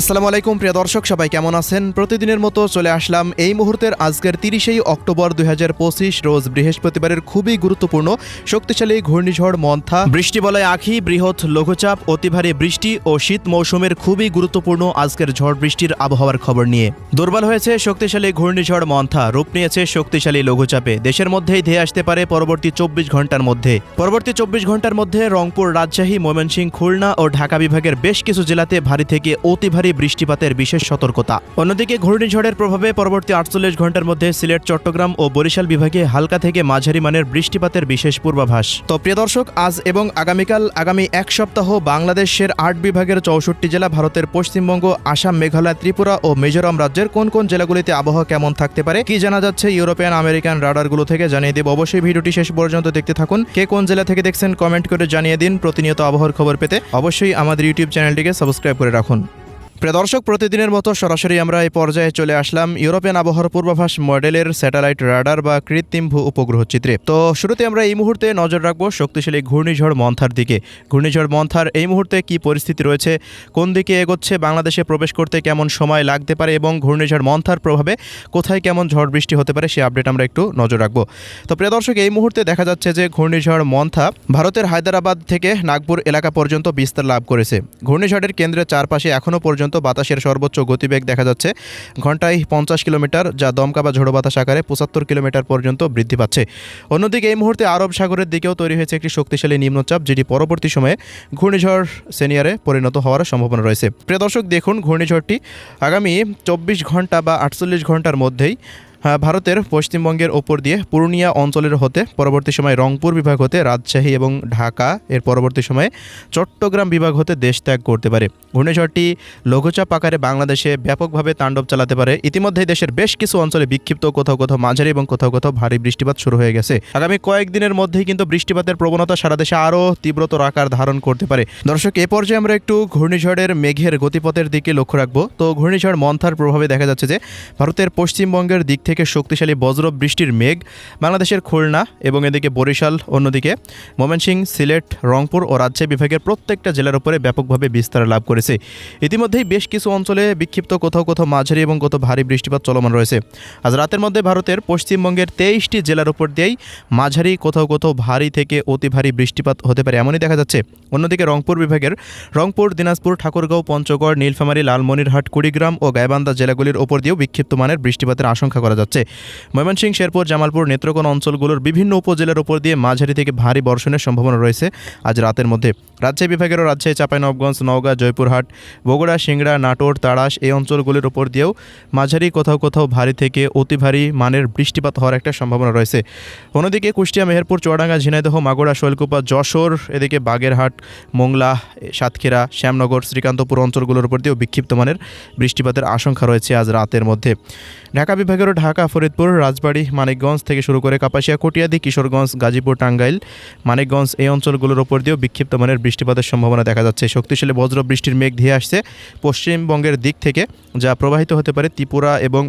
আসসালামু আলাইকুম, প্রিয় দর্শক, সবাই কেমন আছেন? প্রতিদিনের মতো চলে আসলাম এই মুহূর্তের আজকের তিরিশেই অক্টোবর দুই রোজ বৃহস্পতিবারের খুবই গুরুত্বপূর্ণ, শক্তিশালী ঘূর্ণিঝড় মন্থা। বৃষ্টি বলয় আখি, বৃহৎ লঘুচাপ, অতি ভারী বৃষ্টি ও শীত মৌসুমের খুবই গুরুত্বপূর্ণ আজকের ঝড় বৃষ্টির আবহাওয়ার খবর নিয়ে। দুর্বল হয়েছে শক্তিশালী ঘূর্ণিঝড় মন্থা, রূপ নিয়েছে শক্তিশালী লঘুচাপে। দেশের মধ্যেই ধেয়ে আসতে পারে পরবর্তী চব্বিশ ঘণ্টার মধ্যে। পরবর্তী চব্বিশ ঘণ্টার মধ্যে রংপুর, রাজশাহী, ময়মনসিংহ, খুলনা ও ঢাকা বিভাগের বেশ কিছু জেলাতে ভারী থেকে অতি বৃষ্টিপাতের বিশেষ সতর্কতা। অন্যদিকে ঘূর্ণিঝড়ের প্রভাবে পরবর্তী আটচল্লিশ ঘণ্টার মধ্যে সিলেট, চট্টগ্রাম ও বরিশাল বিভাগে হালকা থেকে মাঝারি মানের বৃষ্টিপাতের বিশেষ পূর্বাভাস। তো প্রিয় দর্শক, আজ এবং আগামীকাল, আগামী এক সপ্তাহ বাংলাদেশের আট বিভাগের চৌষট্টি জেলা, ভারতের পশ্চিমবঙ্গ, আসাম, মেঘালয়, ত্রিপুরা ও মিজোরাম রাজ্যের কোন কোন জেলাগুলিতে আবহাওয়া কেমন থাকতে পারে কি জানা যাচ্ছে ইউরোপিয়ান, আমেরিকান রাডারগুলো থেকে জানিয়ে দেব। অবশ্যই ভিডিওটি শেষ পর্যন্ত দেখতে থাকুন। কে কোন জেলা থেকে দেখছেন, কমেন্ট করে জানিয়ে দিন। প্রতিনিয়ত আবহাওয়ার খবর পেতে অবশ্যই আমাদের ইউটিউব চ্যানেলটিকে সাবস্ক্রাইব করে রাখুন। প্রিয় দর্শক, প্রতিদিনের মতো সরাসরি আমরা এই পর্যায়ে চলে আসলাম ইউরোপিয়ান আবহাওয়ার পূর্বাভাস মডেলের স্যাটেলাইট রাডার বা কৃত্রিম ভূ উপগ্রহ চিত্রে। তো শুরুতে আমরা এই মুহূর্তে নজর রাখব শক্তিশালী ঘূর্ণিঝড় মন্থার দিকে। ঘূর্ণিঝড় মন্থার এই মুহূর্তে কি পরিস্থিতি রয়েছে, কোন দিকে এগোচ্ছে, বাংলাদেশে প্রবেশ করতে কেমন সময় লাগতে পারে এবং ঘূর্ণিঝড় মন্থার প্রভাবে কোথায় কেমন ঝড় বৃষ্টি হতে পারে সে আপডেট আমরা একটু নজর রাখব। তো প্রিয় দর্শক, এই মুহূর্তে দেখা যাচ্ছে যে ঘূর্ণিঝড় মন্থা ভারতের হায়দ্রাবাদ থেকে নাগপুর এলাকা পর্যন্ত বিস্তার লাভ করেছে। ঘূর্ণিঝড়ের কেন্দ্রের চারপাশে এখনও পর্যন্ত বাতাসের সর্বোচ্চ গতিবেগ দেখা যাচ্ছে। ঘন্টায় পঞ্চাশ কিলোমিটার, যা দমকা বা ঝোড়ো বাতাস আকারে পঁচাত্তর কিলোমিটার পর্যন্ত বৃদ্ধি পাচ্ছে। অন্যদিকে এই মুহূর্তে আরব সাগরের দিকেও তৈরি হয়েছে একটি শক্তিশালী নিম্নচাপ, যেটি পরবর্তী সময়ে ঘূর্ণিঝড় সেনিয়ারে পরিণত হওয়ার সম্ভাবনা রয়েছে। প্রিয় দর্শক, দেখুন ঘূর্ণিঝড়টি আগামী চব্বিশ ঘণ্টা বা আটচল্লিশ ঘণ্টার মধ্যেই ভারতের পশ্চিমবঙ্গের ওপর দিয়ে পূর্ণিয়া অঞ্চলের হতে পরবর্তী সময় রংপুর বিভাগ হতে রাজশাহী এবং ঢাকা, এর পরবর্তী সময়ে চট্টগ্রাম বিভাগ হতে দেশ ত্যাগ করতে পারে। ঘূর্ণিঝড়টি লঘুচাপ আকারে বাংলাদেশে ব্যাপকভাবে তাণ্ডব চালাতে পারে। ইতিমধ্যেই দেশের বেশ কিছু অঞ্চলে বিক্ষিপ্ত, কোথাও কোথাও মাঝারি এবং কোথাও কোথাও ভারী বৃষ্টিপাত শুরু হয়ে গেছে। আগামী কয়েকদিনের মধ্যেই কিন্তু বৃষ্টিপাতের প্রবণতা সারা দেশে আরও তীব্রতর আকার ধারণ করতে পারে। দর্শক, এ পর্যায়ে আমরা একটু ঘূর্ণিঝড়ের মেঘের গতিপথের দিকে লক্ষ্য রাখব। তো ঘূর্ণিঝড় মন্থার প্রভাবে দেখা যাচ্ছে যে ভারতের পশ্চিমবঙ্গের দিক থেকে শক্তিশালী বজ্র বৃষ্টির মেঘ, বাংলাদেশের খুলনা এবং এদিকে বরিশাল, অন্যদিকে ময়মনসিংহ সিলেট, রংপুর ও রাজশাহী বিভাগের প্রত্যেকটা জেলার উপরে ব্যাপকভাবে বিস্তার লাভ করেছে। ইতিমধ্যেই বেশ কিছু অঞ্চলে বিক্ষিপ্ত কোথাও কোথাও মাঝারি এবং কোথাও ভারী বৃষ্টিপাত চলমান রয়েছে। আজ রাতের মধ্যে ভারতের পশ্চিমবঙ্গের তেইশটি জেলার উপর দিয়েই মাঝারি, কোথাও কোথাও ভারী থেকে অতি ভারী বৃষ্টিপাত হতে পারে এমনই দেখা যাচ্ছে। অন্যদিকে রংপুর বিভাগের রংপুর, দিনাজপুর, ঠাকুরগাঁও, পঞ্চগড়, নীলফামারী, লালমনিরহাট, কুড়িগ্রাম ও গাইবান্ধা জেলাগুলির ওপর দিয়েও বিক্ষিপ্ত মানের বৃষ্টিপাতের আশঙ্কা করা যাচ্ছে। ময়মনসিংহ, শেরপুর, জামালপুর, নেত্রকোনা অঞ্চলগুলোর বিভিন্ন উপজেলার উপর দিয়ে মাঝারি থেকে ভারী বর্ষণের সম্ভাবনা রয়েছে আজ রাতের মধ্যে। রাজশাহী বিভাগেরও রাজশাহী চাঁপাইনবগঞ্জ নওগাঁ, জয়পুরহাট, বগুড়া, সিংড়া, নাটোর, তাড়াশ এই অঞ্চলগুলির উপর দিয়েও মাঝারি, কোথাও কোথাও ভারী থেকে অতি ভারী মানের বৃষ্টিপাত হওয়ার একটা সম্ভাবনা রয়েছে। অন্যদিকে কুষ্টিয়া, মেহেরপুর, চুয়াডাঙ্গা, ঝিনাইদহ, মাগুরা শৈলকুপা যশোর, এদিকে বাগেরহাট, মোংলা, সাতক্ষীরা, শ্যামনগর, শ্রীকান্তপুর অঞ্চলগুলোর উপর দিয়েও বিক্ষিপ্ত মানের বৃষ্টিপাতের আশঙ্কা রয়েছে আজ রাতের মধ্যে। ঢাকা বিভাগেরও ঢাকা, ফরিদপুর, রাজবাড়ী, মানিকগঞ্জ থেকে শুরু করে কাপাসিয়া, কটিয়াদি, কিশোরগঞ্জ, গাজীপুর, টাঙ্গাইল, মানিকগঞ্জ এই অঞ্চলগুলোর ওপর দিয়েও বিক্ষিপ্ত মানের বৃষ্টিপাতের সম্ভাবনা দেখা যাচ্ছে। শক্তিশালী বজ্র বৃষ্টির মেঘ ধেয়ে আসছে পশ্চিমবঙ্গের দিক থেকে, যা প্রবাহিত হতে পারে ত্রিপুরা এবং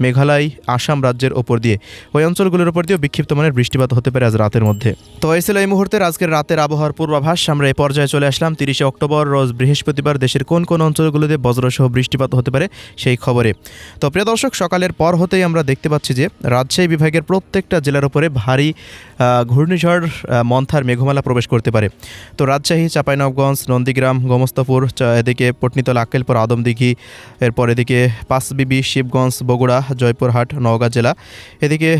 মেঘালয়, আসাম রাজ্যের ওপর দিয়ে। ওই অঞ্চলগুলোর উপর দিয়েও বিক্ষিপ্ত মানের বৃষ্টিপাত হতে পারে আজ রাতের মধ্যে। তো এই এই মুহূর্তের আজকের রাতের আবহাওয়ার পূর্বাভাস। আমরা এই পর্যায়ে চলে আসলাম। তিরিশে অক্টোবর, রোজ বৃহস্পতিবার দেশের কোন কোন অঞ্চলগুলোতে বজ্রসহ বৃষ্টিপাত হতে পারে সেই খবরে। তো প্রিয় দর্শক, সকালের পর হতেই আমরা দেখতে পাচ্ছি যে রাজশাহী বিভাগের প্রত্যেকটা জেলার উপরে ভারী ঘূর্ণিঝড় মন্থার মেঘমালা প্রবেশ করতে পারে। তো রাজশাহী, চাঁপাইনবগঞ্জ, নন্দীগ্রাম, গোমস্তাপুর এদিকে পটনিতলা, আক্কেলপুর, আদমদিঘি, এরপর এদিকে পাঁচবিবি, শিবগঞ্জ, বগুড়া, জয়পুরহাট, নওগাঁ জেলা। এদিকে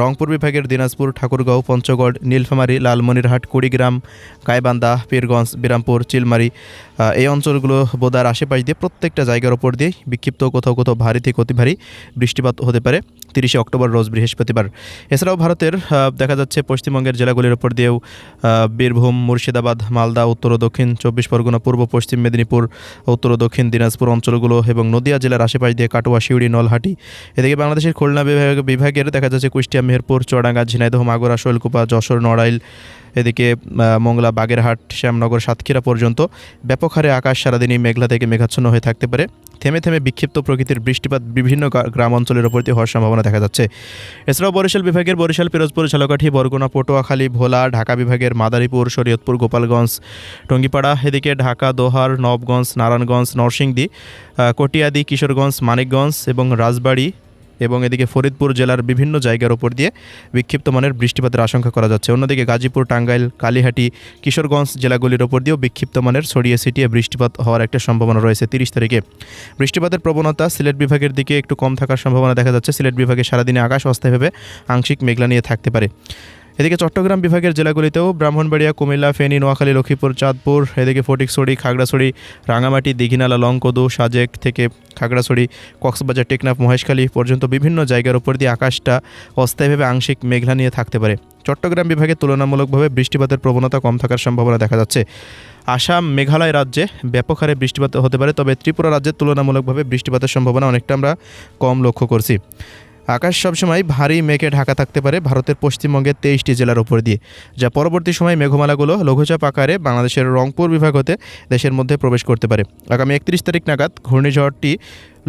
রংপুর বিভাগের দিনাজপুর, ঠাকুরগাঁও, পঞ্চগড়, নীলফামারী, লালমনিরহাট, কুড়িগ্রাম, গাইবান্ধা, পীরগঞ্জ, বিরামপুর, চিলমারি এই অঞ্চলগুলো বোদার আশেপাশ দিয়ে প্রত্যেকটা জায়গার ওপর দিয়ে বিক্ষিপ্ত, কোথাও কোথাও ভারী থেকে অতি ভারী বৃষ্টিপাত হতে পারে। তিরিশে অক্টোবর, রোজ বৃহস্পতিবার। এছাড়াও ভারতের দেখা যাচ্ছে পশ্চিমবঙ্গের জেলাগুলির ওপর দিয়েও বীরভূম, মুর্শিদাবাদ, মালদা, উত্তর ও দক্ষিণ, চব্বিশ পরগনা, পূর্ব, পশ্চিম মেদিনীপুর, উত্তর ও দক্ষিণ দিনাজপুর অঞ্চলগুলো এবং নদিয়া জেলার আশেপাশ দিয়ে কাটোয়া শিউড়ি নলহাটি। এদিকে বাংলাদেশের খুলনা বিভাগ, বিভাগের দেখা যাচ্ছে কুষ্টিয়া, মেহেরপুর, চুয়াডাঙ্গা, ঝিনাইদহ, মাগুরা, শৈলকুপা, যশোর, নড়াইল, এদিকে মংলা, বাগেরহাট, শ্যামনগর, সাতক্ষীরা পর্যন্ত ব্যাপক হারে আকাশ সারাদিনই মেঘলা থেকে মেঘাচ্ছন্ন হয়ে থাকতে পারে। থেমে থেমে বিক্ষিপ্ত প্রকৃতির বৃষ্টিপাত বিভিন্ন গ্রাম অঞ্চলের উপর হওয়ার সম্ভাবনা দেখা যাচ্ছে। এছাড়াও বরিশাল বিভাগের বরিশাল, পিরোজপুর, ঝালকাঠি, বরগুনা পটুয়াখালী ভোলা, ঢাকা বিভাগের মাদারীপুর, শরীয়তপুর, গোপালগঞ্জ, টঙ্গিপাড়া, এদিকে ঢাকা, দোহার, নবগঞ্জ, নারায়ণগঞ্জ, নরসিংদী কটিয়াদি, কিশোরগঞ্জ, মানিকগঞ্জ এবং রাজবাড়ী এবং এদিকে ফরিদপুর জেলার বিভিন্ন জায়গার উপর দিয়ে বিক্ষিপ্ত মানের বৃষ্টিপাতের আশঙ্কা করা যাচ্ছে। অন্যদিকে গাজীপুর, টাঙ্গাইল, কালীহাটি, কিশোরগঞ্জ জেলাগুলির ওপর দিয়েও বিক্ষিপ্ত মানের ছড়িয়ে ছিটিয়ে বৃষ্টিপাত হওয়ার একটা সম্ভাবনা রয়েছে তিরিশ তারিখে। বৃষ্টিপাতের প্রবণতা সিলেট বিভাগের দিকে একটু কম থাকার সম্ভাবনা দেখা যাচ্ছে। সিলেট বিভাগে সারাদিনে আকাশ অস্থায়ীভাবে আংশিক মেঘলা নিয়ে থাকতে পারে। এদিকে চট্টগ্রাম বিভাগের জেলাগুলিতেও ব্রাহ্মণবাড়িয়া, কুমিল্লা, ফেনী, নোয়াখালী, লক্ষ্মীপুর, চাঁদপুর, এদিকে ফটিকছড়ি, খাগড়াছড়ি, রাঙামাটি, দীঘিনালা, লংকদু, সাজেক থেকে খাগড়াছড়ি, কক্সবাজার, টেকনাফ, মহেশখালী পর্যন্ত বিভিন্ন জায়গার উপর দিয়ে আকাশটা অস্থায়ীভাবে আংশিক মেঘলা নিয়ে থাকতে পারে। চট্টগ্রাম বিভাগে তুলনামূলকভাবে বৃষ্টিপাতের প্রবণতা কম থাকার সম্ভাবনা দেখা যাচ্ছে। আসাম, মেঘালয় রাজ্যে ব্যাপক হারে বৃষ্টিপাত হতে পারে, তবে ত্রিপুরা রাজ্যে তুলনামূলকভাবে বৃষ্টিপাতের সম্ভাবনা অনেকটা আমরা কম লক্ষ্য করছি। আকাশ সবসময় ভারী মেঘে ঢাকা থাকতে পারে ভারতের পশ্চিমবঙ্গের তেইশটি জেলার উপর দিয়ে। যা পরবর্তী সময় মেঘমালাগুলো লঘুচাপ আকারে বাংলাদেশের রংপুর বিভাগ হতে দেশের মধ্যে প্রবেশ করতে পারে। আগামী একত্রিশ তারিখ নাগাদ ঘূর্ণিঝড়টি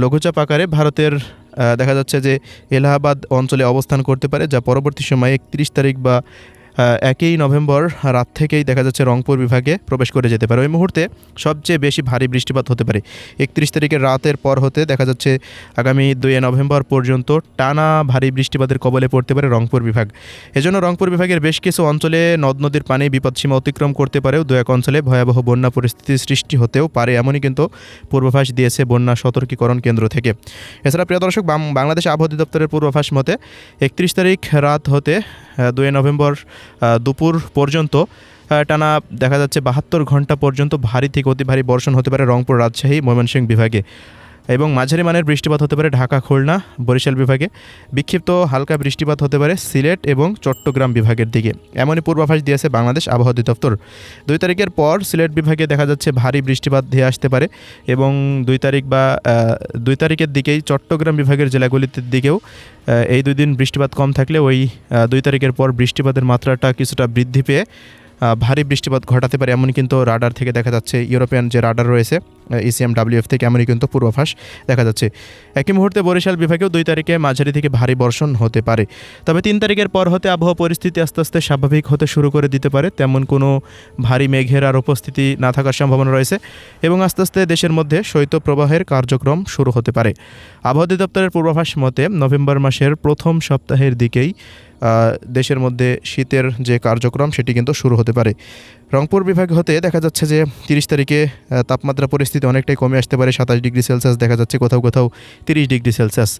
লঘুচাপ আকারে ভারতের দেখা যাচ্ছে যে এলাহাবাদ অঞ্চলে অবস্থান করতে পারে, যা পরবর্তী সময়ে একত্রিশ তারিখ বা একই নভেম্বর রাত থেকেই দেখা যাচ্ছে রংপুর বিভাগে প্রবেশ করে যেতে পারে। ওই মুহূর্তে সবচেয়ে বেশি ভারী বৃষ্টিপাত হতে পারে। একত্রিশ তারিখের রাতের পর হতে দেখা যাচ্ছে আগামী দুই নভেম্বর পর্যন্ত টানা ভারী বৃষ্টিপাতের কবলে পড়তে পারে রংপুর বিভাগ। এজন্য রংপুর বিভাগের বেশ কিছু অঞ্চলে নদ নদীর পানি বিপদসীমা অতিক্রম করতে পারেও দু এক অঞ্চলে ভয়াবহ বন্যা পরিস্থিতির সৃষ্টি হতেও পারে, এমনই কিন্তু পূর্বাভাস দিয়েছে বন্যা সতর্কীকরণ কেন্দ্র থেকে। এছাড়া প্রিয় দর্শক বাংলাদেশ আবহাওয়া দপ্তরের পূর্বাভাস মতে একত্রিশ তারিখ রাত হতে দুই নভেম্বর দুপুর পর্যন্ত টানা দেখা যাচ্ছে বাহাত্তর ঘণ্টা পর্যন্ত ভারী থেকে অতি ভারী বর্ষণ হতে পারে রংপুর রাজশাহী ময়মনসিংহ বিভাগে। এবং মাঝারি মানের বৃষ্টিপাত হতে পারে ঢাকা, খুলনা, বরিশাল বিভাগে। বিক্ষিপ্ত হালকা বৃষ্টিপাত হতে পারে সিলেট এবং চট্টগ্রাম বিভাগের দিকে। এমনই পূর্বাভাস দিয়েছে বাংলাদেশ আবহাওয়া অধিদপ্তর। দুই তারিখের পর সিলেট বিভাগে দেখা যাচ্ছে ভারী বৃষ্টিপাত ধেয়ে আসতে পারে এবং দুই তারিখ বা দুই তারিখের দিকেই চট্টগ্রাম বিভাগের জেলাগুলিতে দিকেও এই দুই দিন বৃষ্টিপাত কম থাকলে ওই দুই তারিখের পর বৃষ্টিপাতের মাত্রাটা কিছুটা বৃদ্ধি পেয়ে ভারী বৃষ্টিপাত ঘটাতে পারে। এমন কিন্তু রাডার থেকে দেখা যাচ্ছে ইউরোপিয়ান যে রাডার রয়েছে ইসিএম ডাব্লিউএফ থেকে এমনই কিন্তু পূর্বাভাস দেখা যাচ্ছে। একই মুহূর্তে বরিশাল বিভাগেও দুই তারিখে মাঝারি থেকে ভারী বর্ষণ হতে পারে। তবে তিন তারিখের পর হতে আবহাওয়া পরিস্থিতি আস্তে আস্তে স্বাভাবিক হতে শুরু করে দিতে পারে। তেমন কোনো ভারী মেঘের আর উপস্থিতি না থাকার সম্ভাবনা রয়েছে এবং আস্তে আস্তে দেশের মধ্যে শৈত্যপ্রবাহের কার্যক্রম শুরু হতে পারে। আবহাওয়া অধিদপ্তরের পূর্বাভাস মতে নভেম্বর মাসের প্রথম সপ্তাহের দিকেই দেশের মধ্যে শীতের যে কার্যক্রম সেটি কিন্তু শুরু হতে পারে। রংপুর বিভাগ হতে দেখা যাচ্ছে যে তিরিশ তারিখে তাপমাত্রা পরিস্থিতি অনেকটাই কমে আসতে পারে, সাতাশ ডিগ্রি সেলসিয়াস দেখা যাচ্ছে, কোথাও কোথাও তিরিশ ডিগ্রি সেলসিয়াস।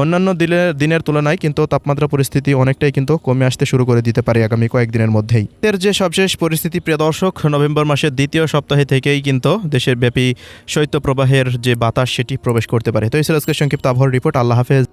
অন্যান্য দিনের দিনের তুলনায় কিন্তু তাপমাত্রা পরিস্থিতি অনেকটাই কিন্তু কমে আসতে শুরু করে দিতে পারে আগামী কয়েকদিনের মধ্যেই। এর যে সবশেষ পরিস্থিতি, প্রিয় দর্শক, নভেম্বর মাসের দ্বিতীয় সপ্তাহে থেকেই কিন্তু দেশের ব্যাপী শৈত্যপ্রবাহের যে বাতাস, সেটি প্রবেশ করতে পারে। তো এই ছিল সংক্ষিপ্ত আবহাওয়ার রিপোর্ট। আল্লাহ হাফেজ।